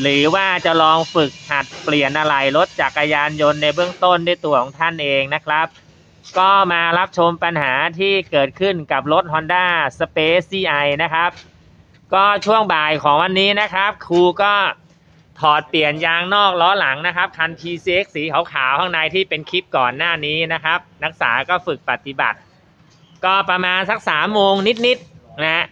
หรือว่าจะลองฝึกหัดเปลี่ยนอะไหล่รถจักรยานยนต์ในเบื้องต้นด้วยตัวของท่านเองนะครับ ก็มารับชมปัญหาที่เกิดขึ้นกับรถ Honda Space CI นะครับ ก็ช่วงบ่ายของวันนี้นะครับ ครูก็ถอดเปลี่ยนยางนอกล้อหลังนะครับ คัน TCX สีขาวๆข้างในที่เป็นคลิปก่อนหน้านี้นะครับ นักศึกษาก็ฝึกปฏิบัติ ก็ประมาณสักสามโมงนิดๆนะ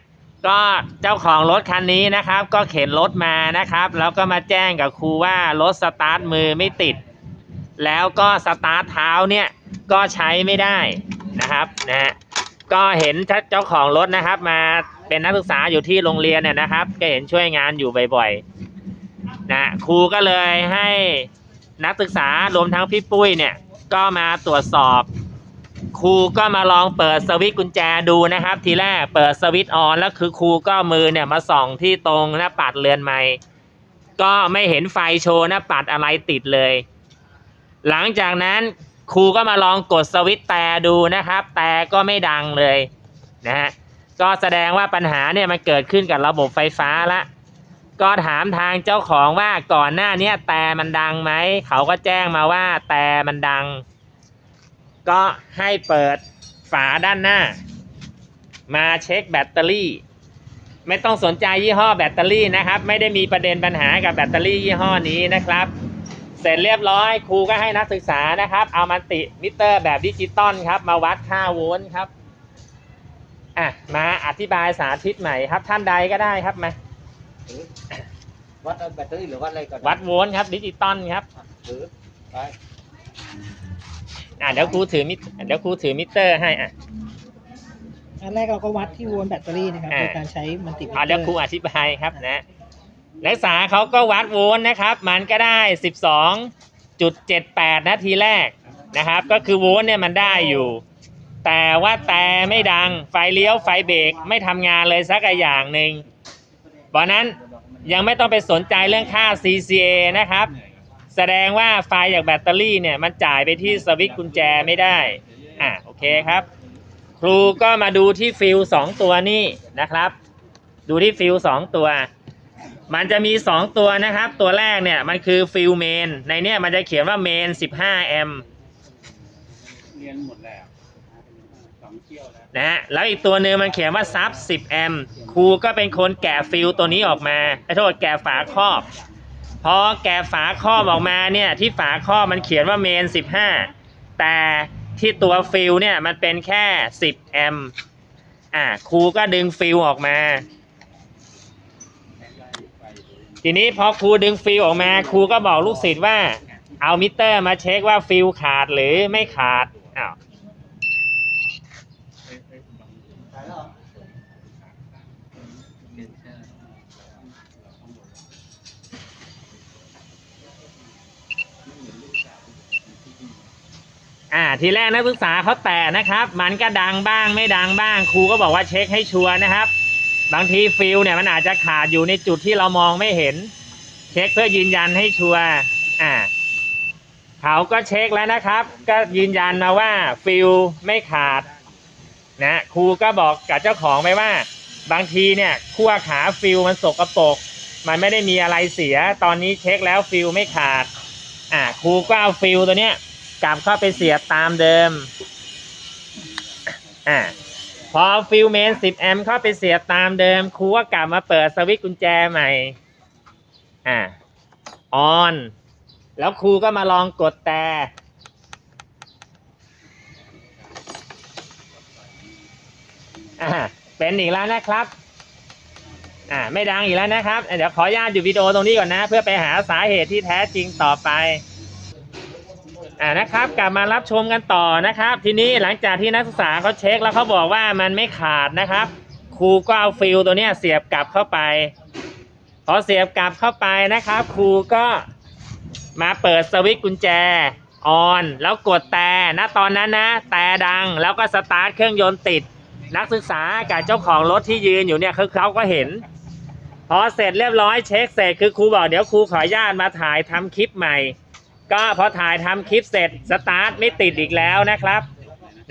ก็เจ้าของรถคันนี้นะครับ ก็เข็นรถมานะครับ แล้วก็มาแจ้งกับครูว่ารถสตาร์ทมือไม่ติด แล้วก็สตาร์ทเท้าเนี่ยก็ใช้ไม่ได้นะครับนะฮะก็เห็นเจ้าของรถนะครับมาเป็นนักศึกษาอยู่ที่โรงเรียนเนี่ยนะครับ ก็เห็นช่วยงานอยู่บ่อยๆนะครูก็เลยให้นักศึกษารวมทั้งพี่ปุ้ยเนี่ยก็มาตรวจสอบ ครูก็มาลองเปิดสวิตช์กุญแจดูนะครับ ทีแรกเปิดสวิตช์ออนแล้วคือครูก็มือเนี่ยมาส่องที่ตรงหน้าปัดเรือนไม้ก็ไม่เห็นไฟโชว์หน้าปัดอะไรติดเลย หลังจากนั้นครูก็มาลองกดสวิตช์แต่ดูนะครับ แต่ก็ไม่ดังเลยนะฮะก็แสดงว่าปัญหาเนี่ยมันเกิดขึ้นกับระบบไฟฟ้าละก็ถามทางเจ้าของว่าก่อนหน้านี้แต่มันดังไหมเขาก็แจ้งมาว่าแต่มันดัง ก็ให้เปิดฝาด้านหน้า มาเช็คแบตเตอรี่ ไม่ต้องสนใจยี่ห้อแบตเตอรี่นะครับ ไม่ได้มีประเด็นปัญหากับแบตเตอรี่ยี่ห้อนี้นะครับ เสร็จเรียบร้อยครูก็ให้นักศึกษานะครับ เอามันติมิเตอร์แบบดิจิตอลครับ มาวัดค่าโวลต์ครับอะมาอธิบายสาธิตใหม่ครับ ท่านใดก็ได้ครับมาวัดแบตเตอรี่หรือวัดอะไรก่อนวัดโวลต์ครับดิจิตอลครับถือไป อะเดี๋ยวครูถือมิเดี๋ยวครูถือมิเตอร์ให้อะอันแรกเราก็วัดที่โวลต์แบตเตอรี่นะครับอ่าโดยการใช้มันติมิเตออะเดี๋ยวครูร์อธิบายครับนะนักศึกษาเขาก็วัดโวลต์นะครับ มันก็ได้ 12.78 นาทีแรกนะครับ ก็คือโวลต์เนี่ยมันได้อยู่ แต่ว่าแต่ไม่ดังไฟเลี้ยวไฟเบรกไม่ทำงานเลยสักอย่างหนึ่งเพราะนั้นยังไม่ต้องไปสนใจเรื่องค่า CCA นะครับ แสดงว่าไฟจากแบตเตอรี่เนี่ยมันจ่ายไปที่สวิตช์กุญแจไม่ได้ อะโอเคครับ ครูก็มาดูที่ฟิลสองตัวนี่นะครับ ดูที่ฟิลสองตัว มันจะมีสองตัวนะครับ ตัวแรกเนี่ยมันคือฟิลเมนในเนี้ยมันจะเขียนว่าเมน15แอมป์เรียนหมดแล้วสองเที่ยวแล้วนะฮะแล้วอีกตัวหนึ่งมันเขียนว่าซับ10 แอมป์ครูก็เป็นคนแกะฟิลตัวนี้ออกมาไอ้โทษแกะฝาครอบ พอแกะฝาครอบออกมาเนี่ยที่ฝาครอบมันเขียนว่าเมน 15 แต่ที่ตัวฟิลเนี่ยมันเป็นแค่ 10 แอมป์อ่าครูก็ดึงฟิลออกมา ทีนี้พอครูดึงฟิลออกมา ครูก็บอกลูกศิษย์ว่า เอามิเตอร์มาเช็คว่าฟิลขาดหรือไม่ขาดอ้าว อ่าทีแรกนักศึกษาเขาแตะนะครับ มันก็ดังบ้างไม่ดังบ้างครูก็บอกว่าเช็คให้ชัวร์นะครับ บางทีฟิลเนี่ยมันอาจจะขาดอยู่ในจุดที่เรามองไม่เห็น เช็คเพื่อยืนยันให้ชัวร์อ่าเขาก็เช็คแล้วนะครับ ก็ยืนยันมาว่าฟิลไม่ขาดนะครูก็บอกกับเจ้าของไปว่า บางทีเนี่ยขั้วขาฟิลมันสกรปรกมันไม่ได้มีอะไรเสีย ตอนนี้เช็คแล้วฟิลไม่ขาดอ่าครูก็เอาฟิลตัวเนี้ย กลับเข้าไปเสียบตามเดิม อ่า พอฟิลเมน 10 แอมป์เข้าไปเสียบตามเดิม ครูก็กลับมาเปิดสวิตช์กุญแจใหม่ อ่า ออน แล้วครูก็มาลองกดแต่อ่า เป็นอีกแล้วนะครับ อ่า ไม่ดังอีกแล้วนะครับ เดี๋ยวขออนุญาตหยุดวิดีโอตรงนี้ก่อนนะ เพื่อไปหาสาเหตุที่แท้จริงต่อไป อ่านะครับกลับมารับชมกันต่อนะครับ ทีนี้หลังจากที่นักศึกษาเขาเช็คแล้วเขาบอกว่ามันไม่ขาดนะครับ ครูก็เอาฟิลตัวเนี้ยเสียบกลับเข้าไป พอเสียบกลับเข้าไปนะครับ ครูก็มาเปิดสวิตช์กุญแจออนแล้วกดแต่ณตอนนั้นนะ แต่ดังแล้วก็สตาร์ทเครื่องยนต์ติด นักศึกษากับเจ้าของรถที่ยืนอยู่เนี่ยคือเขาก็เห็น พอเสร็จเรียบร้อยเช็คเสร็จคือครูบอกเดี๋ยวครูขออนุญาตมาถ่ายทำคลิปใหม่ ก็พอถ่ายทำคลิปเสร็จสตาร์ทไม่ติดอีกแล้วนะครับ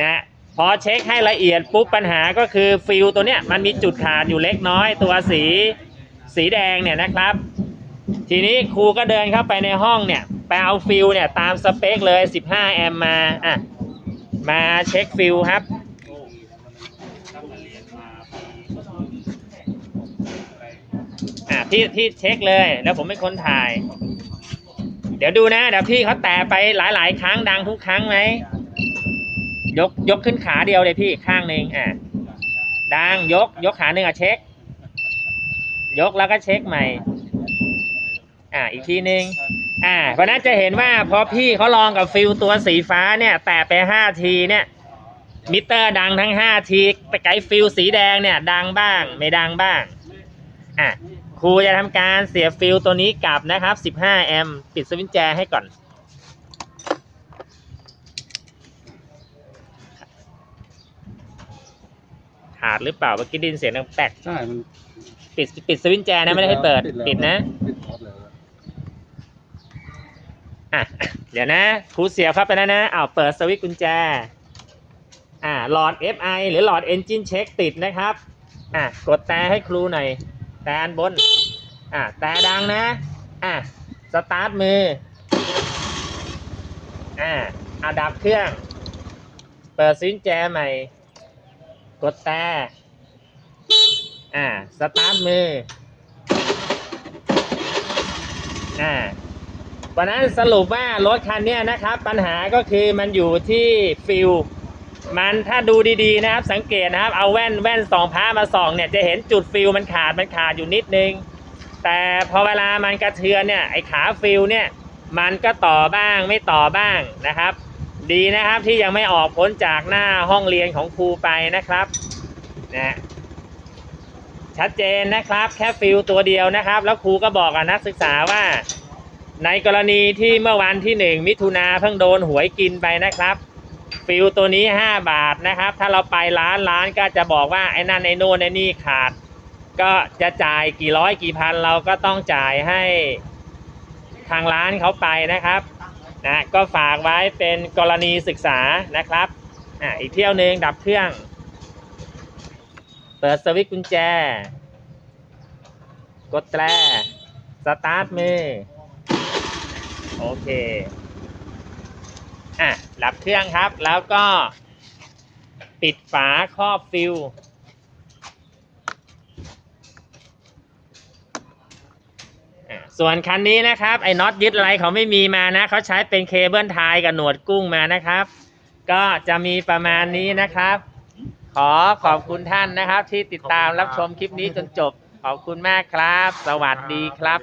นะพอเช็คให้ละเอียดปุ๊บปัญหาก็คือฟิลตัวเนี้ยมันมีจุดขาดอยู่เล็กน้อยตัวสีสีแดงเนี่ยนะครับ ทีนี้ครูก็เดินเข้าไปในห้องเนี่ยไปเอาฟิลเนี่ยตามสเปคเลย 15 แอมมาอะมาเช็คฟิลครับอะที่ที่เช็คเลยแล้วผมเป็นคนถ่าย เดี๋ยวดูนะ เดี๋ยวพี่เขาแตะไปหลายๆ ครั้งดังทุกครั้งไหมยกยกขึ้นขาเดียวเลยพี่ข้างหนึ่งอะดังยกยกขาหนึ่งอะเช็ค ยกแล้วก็เช็คใหม่ อะอีกทีหนึ่งอ่าเพราะนั้นจะเห็นว่าพอพี่เขาลองกับฟิลตัวสีฟ้าเนี่ย แตะไปห้าทีเนี่ย มิเตอร์ดังทั้งห้าทีแต่ไกด์ฟิลสีแดงเนี่ย ดังบ้าง ไม่ดังบ้างอะ ครูจะทำการเสียบฟิลตัวนี้กลับนะครับ 15 แอมป์ปิดสวิตช์แจให้ก่อน ขาดหรือเปล่าเมื่อกี้ไดยินเสียงดังแป๊กใช่ มันปิดปิดสวิตช์แจนะไม่ได้ให้เปิดปิดนะ ปิดพอดแล้วอะเดี๋ยวนะครูเสียบเข้าไปแล้วนะอ้าวเปิดสวิตช์กุญแจ อ่าหลอด FI หรือหลอด Engine Check ติดนะครับ อะกดแต่ให้ครูหน่อย แต่อันบนอะแต่ดังนะอะสตาร์ทมืออ่าอาดับเครื่อง เปิดสวิตช์แจใหม่ กดแต่อ่าสตาร์ทมืออ่าวันนั้นสรุปว่ารถคันเนี้ยนะครับ ปัญหาก็คือมันอยู่ที่ฟิล มันถ้าดูดีๆนะครับ สังเกตนะครับ เอาแว่นแว่นสองพามาส่องเนี่ยจะเห็นจุดฟิลมันขาดมันขาดอยู่นิดนึง แต่พอเวลามันกระเทือนเนี่ยไอ้ขาฟิลเนี่ยมันก็ต่อบ้างไม่ต่อบ้างนะครับ ดีนะครับที่ยังไม่ออกพ้นจากหน้าห้องเรียนของครูไปนะครับนะชัดเจนนะครับแค่ฟิลตัวเดียวนะครับ แล้วครูก็บอกกับนักศึกษาว่า ในกรณีที่เมื่อวันที่หนึ่งมิถุนาเพิ่งโดนหวยกินไปนะครับ ฟิลตัวนี้ 5 บาทนะครับ ถ้าเราไปร้านร้านก็จะบอกว่าไอ้นั่นไอ้โน่นไอ้นี่ขาด ก็จะจ่ายกี่ร้อยกี่พันเราก็ต้องจ่ายให้ทางร้านเขาไปนะครับนะก็ฝากไว้เป็นกรณีศึกษานะครับอะอีกเที่ยวหนึ่งดับเครื่อง เปิดสวิตช์กุญแจ กดแตรสตาร์ทมือ โอเค อะดับเครื่องครับ แล้วก็ ปิดฝาครอบฟิลส่วนคันนี้นะครับ ไอ้น็อตยึดอะไรเขาไม่มีมานะเขาใช้เป็นเคเบิลไทยกับหนวดกุ้งมานะครับ ก็จะมีประมาณนี้นะครับ ขอขอบคุณท่านนะครับ ที่ติดตามรับชมคลิปนี้จนจบ ขอบคุณมากครับ สวัสดีครับ